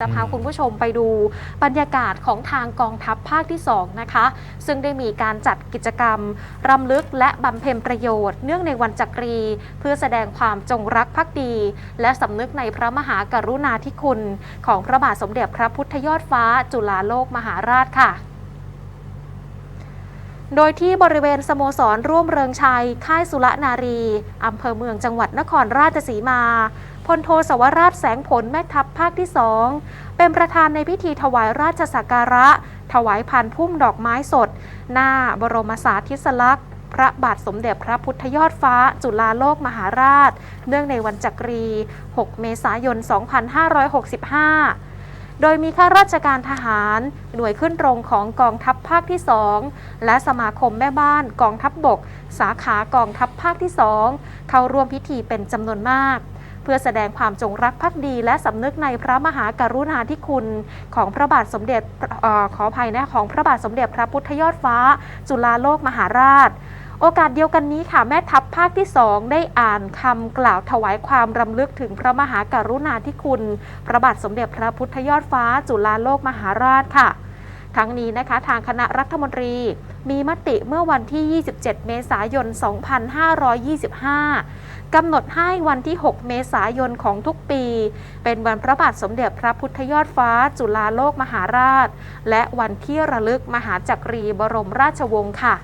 จะพาคุณผู้ชมไปดูบรรยากาศของทางกองทัพภาคที่ 2 นะคะ ซึ่งได้มีการจัดกิจกรรม รำลึกและบำเพ็ญประโยชน์ เนื่องในวันจักรี เพื่อแสดงความจงรักภักดี และสำนึกในพระมหากรุณาธิคุณ ของพระบาทสมเด็จพระพุทธยอดฟ้าจุฬาโลกมหาราชค่ะโดยที่บริเวณสโมสรร่วมเริงชัย ค่ายสุรนารี อำเภอเมืองจังหวัดนครราชสีมา พลโทสวราชแสงผลแม่ทัพภาคที่สองเป็นประธานในพิธีถวายราชสักการะ ถวายพันพุ่มดอกไม้สด หน้าบรมสาธิสลักษณ์ พระบาทสมเด็จพระพุทธยอดฟ้า จุฬาโลกมหาราช เนื่องในวันจักรี 6 เมษายน 2565โดยมีข้าราชการทหาร หน่วยขึ้นตรงของกองทัพภาคที่ 2 และสมาคมแม่บ้านกองทัพบบก สาขากองทัพภาคที่ 2 เข้าร่วมพิธีเป็นจำนวนมาก พื่อแสดงความจงรักภักดี และสำนึกในพระมหากรุณาธิคุณของพระบาทสมเด็จออขออภัยนะของพระบาทสมเด็จพระพุทธยอดฟ้า จุฬาโลกมหาราชโอกาสเดียวกันนี้ค่ะ แม่ทัพภาคที่ 2 ได้อ่านคำกล่าวถวายความรำลึกถึงพระมหากรุณาธิคุณ พระบาทสมเด็จพระพุทธยอดฟ้า จุฬาโลกมหาราชค่ะ ทั้งนี้นะคะทางคณะรัฐมนตรี มีมติเมื่อวันที่ 27 เมษายน 2525 กำหนดให้วันที่ 6 เมษายนของทุกปี เป็นวันพระบาทสมเด็จพระพุทธยอดฟ้า จุฬาโลกมหาราช และวันที่ระลึกมหาจักรีบรมราชวงศ์ค่ะ